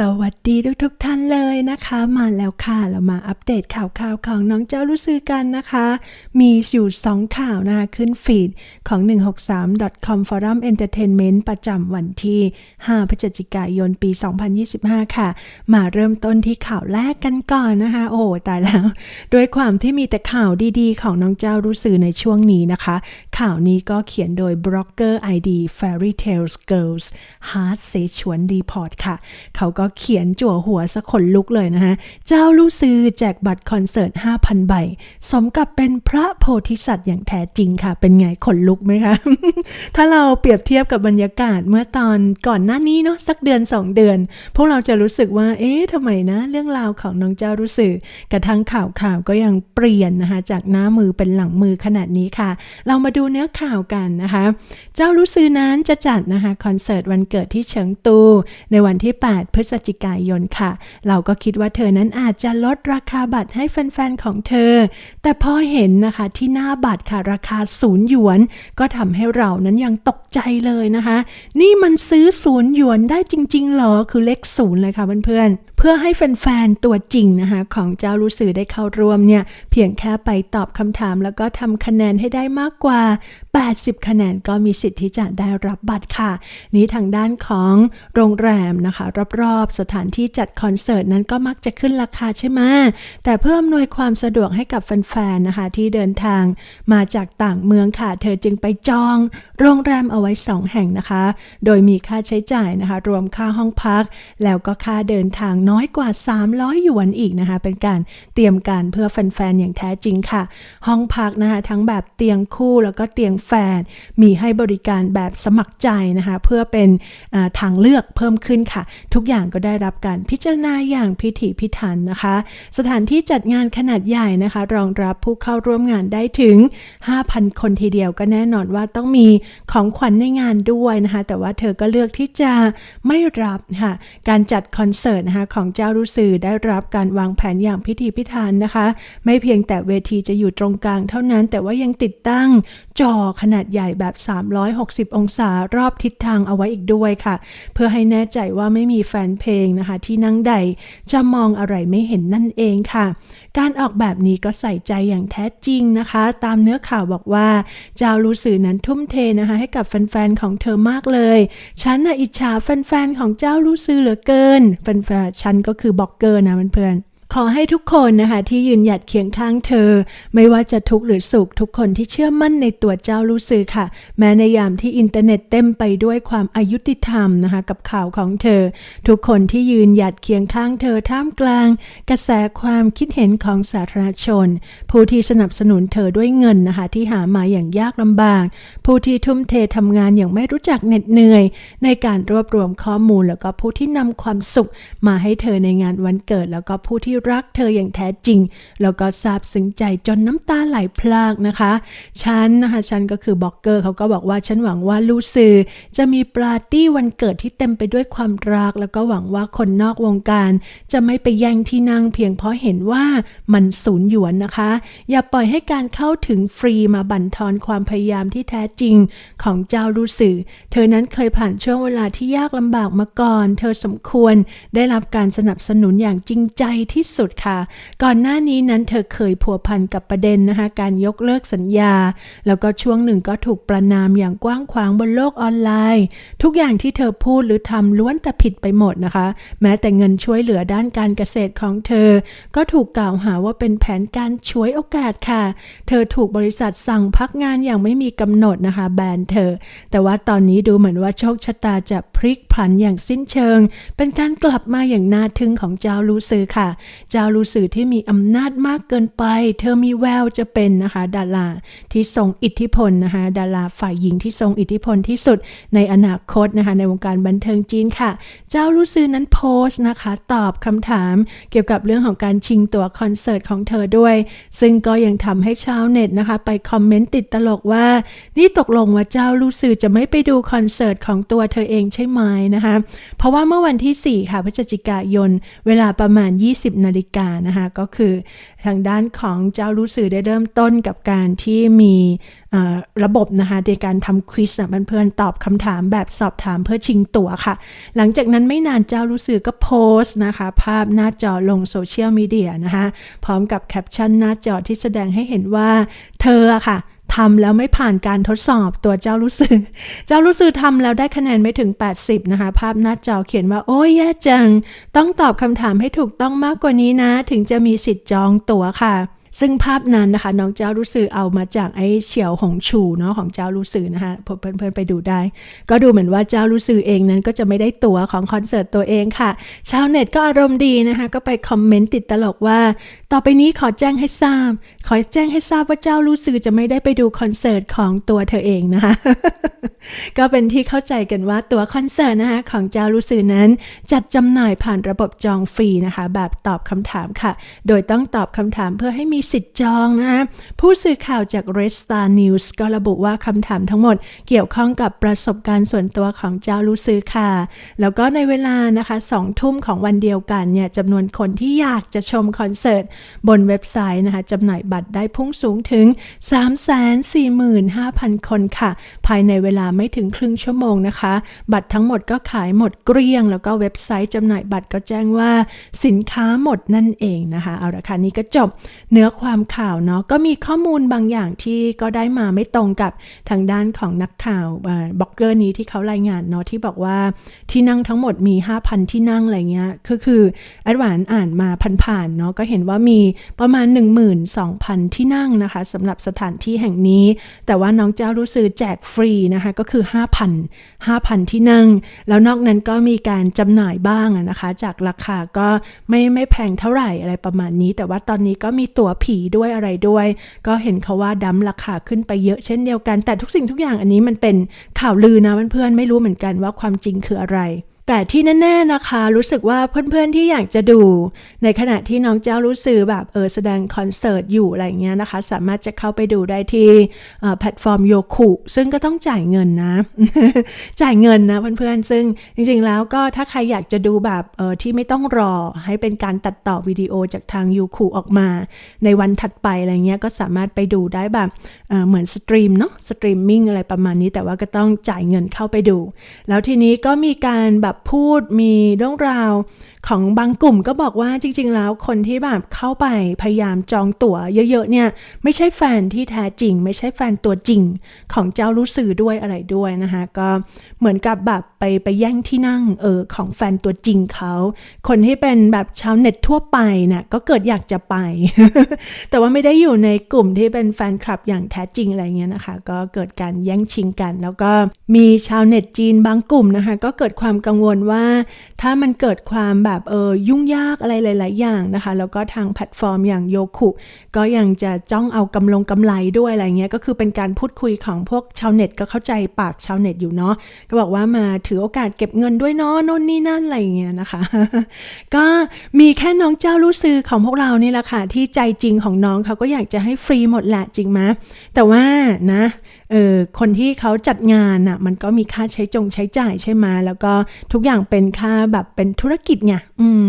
สวัสดีทุกทุกๆท่านเลยนะคะ มาแล้วค่ะ เรามาอัปเดตข่าวข่าวของน้องเจ้ารู้ซื้อกันนะคะ มีอยู่สองข่าวนะคะ ขึ้นฟีดของ 163.com Forum Entertainment ประจำวันที่ 5 พฤศจิกายนปี 2025 ค่ะ มาเริ่มต้นที่ข่าวแรกกันก่อนนะคะ โอ้ตายแล้ว ด้วยความที่มีแต่ข่าวดีๆ ของน้องเจ้ารู้สื่อในช่วงนี้นะคะข่าวนี้ก็เขียนโดยบล็อกเกอร์ ID Fairy Tales Girls Heart เสฉวนรีพอร์ตค่ะ เขาก็เขียนจั่วหัวสะขนลุกเลยนะคะเจ้าลู่ซือแจกบัตรคอนเสิร์ต 5,000 ใบ สมกับเป็นพระโพธิสัตว์อย่างแท้จริงค่ะ เป็นไงขนลุกไหมคะ ถ้าเราเปรียบเทียบกับบรรยากาศเมื่อตอนก่อนหน้านี้เนาะสักเดือน 2 เดือน พวกเราจะรู้สึกว่า เอ๊ะทำไมนะ เรื่องราวของน้องเจ้ารู้สึกกระทั่งข่าวข่าวก็ยังเปลี่ยนนะคะจากหน้ามือเป็นหลังมือขนาดนี้ค่ะ เรามาดูเนื้อข่าวกันนะคะ เจ้ารู้ซื้อนั้นจะจัดนะคะคอนเสิร์ตวันเกิดที่เฉิงตู ในวันที่ 8 พฤศจิกายนค่ะ เราก็คิดว่าเธอนั้นอาจจะลดราคาบัตรให้แฟนๆของเธอ แต่พอเห็นนะคะที่หน้าบัตรค่ะราคาศูนย์หยวน ก็ทำให้เรานั้นยังตกใจเลยนะคะ นี่มันซื้อศูนย์หยวนได้จริงๆหรอคือเลขศูนย์เลยค่ะเพื่อนๆ พื่อให้แฟนๆ ตัวจริงนะคะของเจ้ารู้สื่อได้เข้าร่วมเนี่ย เพียงแค่ไปตอบคำถามแล้วก็ทำคะแนนให้ได้มากกว่า 80 คะแนนก็มีสิทธิ์ที่จะได้รับบัตรค่ะ นี้ทางด้านของโรงแรมนะคะ รอบๆ สถานที่จัดคอนเสิร์ตนั้นก็มักจะขึ้นราคาใช่ไหมแต่เพื่ออำนวยความสะดวกให้กับแฟนๆ นะคะที่เดินทางมาจากต่างเมืองค่ะ เธอจึงไปจองโรงแรมเอาไว้ 2 แห่งนะคะ โดยมีค่าใช้จ่ายนะคะ รวมค่าห้องพัก แล้วก็ค่าเดินทางน้อยกว่า 300 หยวนอีกนะคะ เป็นการเตรียมการเพื่อแฟนๆ อย่างแท้จริงค่ะ ห้องพักนะคะ ทั้งแบบเตียงคู่แล้วก็เตียงแฝดมีให้บริการแบบสมัครใจนะคะ เพื่อเป็นทางเลือกเพิ่มขึ้นค่ะ ทุกอย่างก็ได้รับการพิจารณาอย่างพิถีพิถันนะคะ สถานที่จัดงานขนาดใหญ่นะคะ รองรับผู้เข้าร่วมงานได้ถึง 5,000 คนทีเดียวก็แน่นอนว่าต้องมีของขวัญในงานด้วยนะคะ แต่ว่าเธอก็เลือกที่จะไม่รับค่ะ การจัดคอนเสิร์ตนะคะของเจ้ารู้สื่อได้รับการวางแผนอย่างพิถีพิถันนะคะ ไม่เพียงแต่เวทีจะอยู่ตรงกลางเท่านั้นแต่ว่ายังติดตั้งจอขนาดใหญ่แบบ 360 องศารอบทิศทางเอาไว้อีกด้วยค่ะ เพื่อให้แน่ใจว่าไม่มีแฟนเพลงนะคะ ที่นั่งใดจะมองอะไรไม่เห็นนั่นเองค่ะ การออกแบบนี้ก็ใส่ใจอย่างแท้จริงนะคะ ตามเนื้อข่าวบอกว่า เจ้ารู้สื่อนั้นทุ่มเทนะคะ ให้กับแฟนๆของเธอมากเลย ฉันน่ะอิจฉาแฟนๆของเจ้ารู้สื่อเหลือเกินแฟนๆฉันก็คือบล็อกเกอร์นะเพื่อนๆ ขอให้ทุกคนนะคะที่ยืนหยัดเคียงข้างเธอ ไม่ว่าจะทุกข์หรือสุขทุกคนที่เชื่อมั่นในตัวเจ้ารู้สื่อค่ะ แม้ในยามที่อินเทอร์เน็ตเต็มไปด้วยความอายุติธรรมนะคะกับข่าวของเธอ ทุกคนที่ยืนหยัดเคียงข้างเธอท่ามกลาง กระแสความคิดเห็นของสาธารณชน ผู้ที่สนับสนุนเธอด้วยเงินนะคะที่หามาอย่างยากลำบาก ผู้ที่ทุ่มเททำงานอย่างไม่รู้จักเหน็ดเหนื่อย ในการรวบรวมข้อมูลแล้วก็ผู้ที่นำความสุขมาให้เธอในงานวันเกิดแล้วก็ผู้ที่รักเธออย่างแท้จริง แล้วก็ซาบซึ้งใจจนน้ำตาไหลพลากนะคะ ฉันนะคะฉันก็คือบล็อกเกอร์เขาก็บอกว่าฉันหวังว่าลูซือจะมีปาร์ตี้วันเกิดที่เต็มไปด้วยความรัก แล้วก็หวังว่าคนนอกวงการ จะไม่ไปแย่งที่นั่งเพียงเพราะเห็นว่ามันสูญหยวนนะคะ อย่าปล่อยให้การเข้าถึงฟรีมาบั่นทอนความพยายามที่แท้จริงของเจ้าลูซือเธอนั้นเคยผ่านช่วงเวลาที่ยากลำบากมาก่อน เธอสมควรได้รับการสนับสนุนอย่างจริงใจที่สุดค่ะ ก่อนหน้านี้นั้นเธอเคยพัวพันกับประเด็นนะคะ การยกเลิกสัญญา แล้วก็ช่วงหนึ่งก็ถูกประนามอย่างกว้างขวางบนโลกออนไลน์ ทุกอย่างที่เธอพูดหรือทำล้วนแต่ผิดไปหมดนะคะ แม้แต่เงินช่วยเหลือด้านการเกษตรของเธอ ก็ถูกกล่าวหาว่าเป็นแผนการช่วยโอกาสค่ะ เธอถูกบริษัทสั่งพักงานอย่างไม่มีกำหนดนะคะ แบนเธอ แต่ว่าตอนนี้ดูเหมือนว่าโชคชะตาจะ ลิกผันอย่างสิ้นเชิง เป็นการกลับมาอย่างน่าทึ่งของเจ้าลูซือค่ะ เจ้าลูซือที่มีอำนาจมากเกินไป เธอมีแววจะเป็นนะคะ ดาราที่ทรงอิทธิพลนะคะ ดาราฝ่ายหญิงที่ทรงอิทธิพลที่สุดในอนาคตนะคะ ในวงการบันเทิงจีนค่ะ เจ้าลูซือนั้นโพสต์นะคะ ตอบคำถาม เกี่ยวกับเรื่องของการชิงตั๋วคอนเสิร์ตของเธอด้วย ซึ่งก็ยังทำให้ชาวเน็ตนะคะ ไปคอมเมนต์ติดตลกว่า นี่ตกลงว่าเจ้าลูซือจะไม่ไปดูคอนเสิร์ตของตัวเธอเองใช่ไหมนะคะ เพราะว่าเมื่อวันที่ 4 ค่ะพฤศจิกายน เวลาประมาณ 20 นาฬิกานะคะ ก็คือทางด้านของเจ้ารู้สื่อได้เริ่มต้นกับการที่มีระบบนะคะในการทำควิสนะเพื่อนๆตอบคำถามแบบสอบถามเพื่อชิงตั๋วค่ะ หลังจากนั้นไม่นานเจ้ารู้สื่อก็โพสต์นะคะ ภาพหน้าจอลงโซเชียลมีเดียนะคะ พร้อมกับแคปชั่นหน้าจอที่แสดงให้เห็นว่าเธอค่ะ ทำแล้วไม่ผ่านการทดสอบตัวเจ้ารู้สึก เจ้ารู้สึกทำแล้วได้คะแนนไม่ถึง 80 นะคะ ภาพหน้าจอเขียนว่า โอ้ยแย่จัง ต้องตอบคำถามให้ถูกต้องมากกว่านี้นะ ถึงจะมีสิทธิ์จองตั๋วค่ะ ซึ่งภาพนั้นนะคะ น้องเจ้ารู้สึกเอามาจากไอ้เฉียวหงชูเนาะของเจ้ารู้สึกนะคะเพื่อนๆไปดูได้ ก็ดูเหมือนว่าเจ้ารู้สึกเองนั้นก็จะไม่ได้ตั๋วของคอนเสิร์ตตัวเองค่ะ ชาวเน็ตก็อารมณ์ดีนะคะ ก็ไปคอมเมนต์ติดตลกว่า ต่อไปนี้ขอแจ้งให้ทราบ ขอแจ้งให้ทราบว่าเจ้ารู้สึกจะไม่ได้ไปดูคอนเสิร์ตของตัวเธอเองนะคะ ก็เป็นที่เข้าใจกันว่าตั๋วคอนเสิร์ตนะคะของเจ้ารู้สึกนั้น จัดจำหน่ายผ่านระบบจองฟรีนะคะ แบบตอบคำถามค่ะ โดยต้องตอบคำถามเพื่อให้มีสิทธิ์จองนะคะผู้สื่อข่าวจาก Red Star News ก็ระบุว่าคำถามทั้งหมดเกี่ยวข้องกับประสบการณ์ส่วนตัวของเจ้ารู้สึกค่ะ แล้วก็ในเวลานะคะสองทุ่มของวันเดียวกันเนี่ยจำนวนคนที่อยากจะชมคอนเสิร์ต บนเว็บไซต์นะคะจำหน่ายบัตรได้พุ่งสูงถึง 345,000 คนค่ะ ภายในเวลาไม่ถึงครึ่งชั่วโมงนะคะ บัตรทั้งหมดก็ขายหมดเกลี้ยง แล้วก็เว็บไซต์จำหน่ายบัตรก็แจ้งว่าสินค้าหมดนั่นเองนะคะ เอาละค่ะนี่ก็จบเนื้อความข่าวเนาะก็มีข้อมูลบางอย่างที่ก็ได้มาไม่ตรงกับทางด้านของนักข่าวบล็อกเกอร์นี้ที่เขารายงานเนาะที่บอกว่าที่นั่งทั้งหมดมี 5,000 ที่นั่งอะไรเงี้ยก็คือแอดวานอ่านมาผ่านๆเนาะก็เห็นว่ามีประมาณ 12,000 ที่นั่งนะคะสำหรับสถานที่แห่งนี้ แต่ว่าน้องเจ้ารู้สึกแจกฟรีนะคะก็คือ 5,000 5,000 ที่นั่ง แล้วนอกนั้นก็มีการจำหน่ายบ้างนะคะ จากราคาก็ไม่ไม่แพงเท่าไหร่อะไรประมาณนี้ แต่ว่าตอนนี้ก็มีตั๋วผีด้วยอะไรด้วย ก็เห็นเขาว่าดั้มราคาขึ้นไปเยอะเช่นเดียวกัน แต่ทุกสิ่งทุกอย่างอันนี้มันเป็นข่าวลือนะเพื่อนๆไม่รู้เหมือนกันว่าความจริงคืออะไร แต่ที่แน่ๆนะคะ รู้สึกว่าเพื่อนๆที่อยากจะดู ในขณะที่น้องเจ้ารู้สึกแบบเออแสดงคอนเสิร์ตอยู่อะไรเงี้ยนะคะ สามารถจะเข้าไปดูได้ที่แพลตฟอร์มโยคุซึ่งก็ต้องจ่ายเงินนะ จ่ายเงินนะเพื่อนๆ ซึ่งจริงๆแล้วก็ถ้าใครอยากจะดูแบบเออที่ไม่ต้องรอให้เป็นการตัดต่อวิดีโอจากทางยูคุออกมา ในวันถัดไปอะไรเงี้ยก็สามารถไปดูได้แบบเเหมือนสตรีมเนาะสตรีมมิ่งอะไรประมาณนี้แต่ว่าก็ต้องจ่ายเงินเข้าไปดู แล้วทีนี้ก็มีการแบบพูดมีเรื่องราว ของบางกลุ่มก็บอกว่าจริง ๆ แล้วคนที่แบบเข้าไปพยายามจองตั๋วเยอะๆเนี่ยไม่ใช่แฟนที่แท้จริง ไม่ใช่แฟนตัวจริงของเจ้ารู้สื่อด้วยอะไรด้วยนะคะก็เหมือนกับแบบไปไปแย่งที่นั่งเออของแฟนตัวจริงเขาคนที่เป็นแบบชาวเน็ตทั่วไปนี่ยก็เกิดอยากจะไป แต่ว่าไม่ได้อยู่ในกลุ่มที่เป็นแฟนคลับอย่างแท้จริงอะไรเงี้ยนะคะ ก็เกิดการแย่งชิงกัน แล้วก็มีชาวเน็ตจีนบางกลุ่มนะคะ ก็เกิดความกังวลว่าถ้ามันเกิดความแบบเออยุ่งยากอะไรหลาย ๆ อย่างนะคะ แล้วก็ทางแพลตฟอร์มอย่างโยคุก็ยังจะจ้องเอากำลงกำไรด้วยอะไรเงี้ยก็คือเป็นการพูดคุยของพวกชาวเน็ตก็เข้าใจปากชาวเน็ตอยู่เนาะก็บอกว่ามาถือโอกาสเก็บเงินด้วยเนาะน่นนี่นั่นอะไรเงี้ยนะคะ ก็มีแค่น้องเจ้ารู้ซื้อของพวกเรานี่แหละค่ะที่ใจจริงของน้องเขาก็อยากจะให้ฟรีหมดแหละจริงไหมแต่ว่านะเออคนที่เขาจัดงานน่ะมันก็มีค่าใช้จงใช้จ่ายใช่ไหมแล้วก็ทุกอย่างเป็นค่าแบบเป็นธุรกิจไงอืม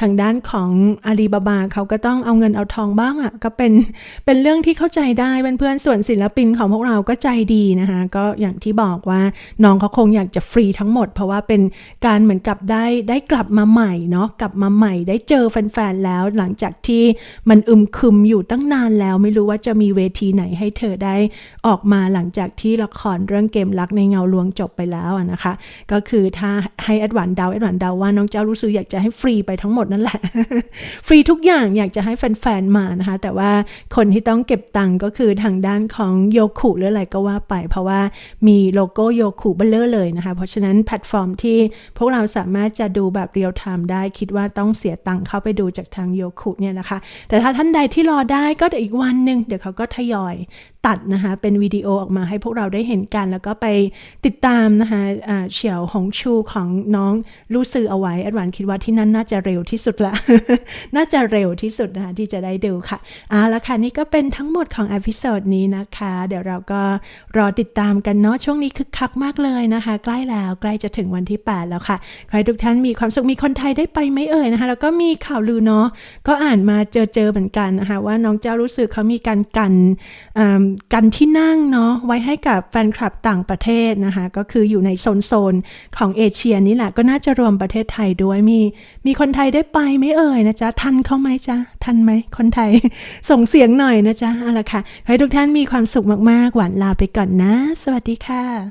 ทางด้านของอาลีบาบาเขาก็ต้องเอาเงินเอาทองบ้างอะ่ะก็เป็นเป็นเรื่องที่เข้าใจได้เพื่อนๆส่วนศิลปินของพวกเราก็ใจดีนะคะก็อย่างที่บอกว่าน้องเขาคงอยากจะฟรีทั้งหมด เพราะว่าเป็นการเหมือนกับได้ได้กลับมาใหม่เนาะกลับมาใหม่ ได้เจอแฟนๆแล้วหลังจากที่มันอึมครึมอยู่ตั้งนานแล้ว ไม่รู้ว่าจะมีเวทีไหนให้เธอได้ออกมาหลังจากที่ละครเรื่องเกมรักในเงาลวงจบไปแล้วนะคะ ก็คือถ้าให้แอดวานเดาแอดวานเดาว่าน้องเจ้ารู้สึกอยากจะให้ฟรีไปทั้งหมดนั่นแหละ ฟรีทุกอย่างอยากจะให้แฟนๆมานะคะ แต่ว่าคนที่ต้องเก็บตังค์ก็คือทางด้านของโยคุหรืออะไรก็ว่าไป เพราะว่ามีโลโก้โยคุเบลเลอร์เลยนะคะ เพราะฉะนั้นแพลตฟอร์มที่พวกเราสามารถจะดูแบบเรียลไทม์ได้ คิดว่าต้องเสียตังค์เข้าไปดูจากทางโยคุเนี่ยนะคะ แต่ถ้าท่านใดที่รอได้ก็เดี๋ยวอีกวันหนึ่งเดี๋ยวเขาก็ทยอย ตัดนะคะ เป็นวิดีโอออกมาให้พวกเราได้เห็นกัน แล้วก็ไปติดตามนะคะอ่าเฉียวหงชูของน้องลู่ซือเอาไว้อดวานคิดว่าที่นั่นน่าจะเร็วที่สุดละ น่าจะเร็วที่สุดนะคะที่จะได้ดูค่ะเอาละค่ะ นี่ก็เป็นทั้งหมดของอพิโซดนี้นะคะ เดี๋ยวเราก็รอติดตามกันเนาะช่วงนี้คึกคักมากเลยนะคะ ใกล้แล้วใกล้จะถึงวันที่ 8 แล้วค่ะขอให้ทุกท่านมีความสุขมีคนไทยได้ไปไหมเอ่ยนะคะ แล้วก็มีข่าวลือเนาะก็อ่านมาเจอเจอเหมือนกันนะคะว่าน้องเจ้ารู้สึกเขามีการกันอ่ากันที่นั่งเนาะไว้ให้กับแฟนคลับต่างประเทศนะคะ ก็คืออยู่ในโซนโซนของเอเชียนี่แหละก็น่าจะรวมประเทศไทยด้วยมี มีคนไทยได้ไปไหมเอ่ยนะจ๊ะ ทันเขาไหมจ๊ะ ทันไหมคนไทย ส่งเสียงหน่อยนะจ๊ะเอาละค่ะ ให้ทุกท่านมีความสุขมากๆ หวานลาไปก่อนนะ สวัสดีค่ะ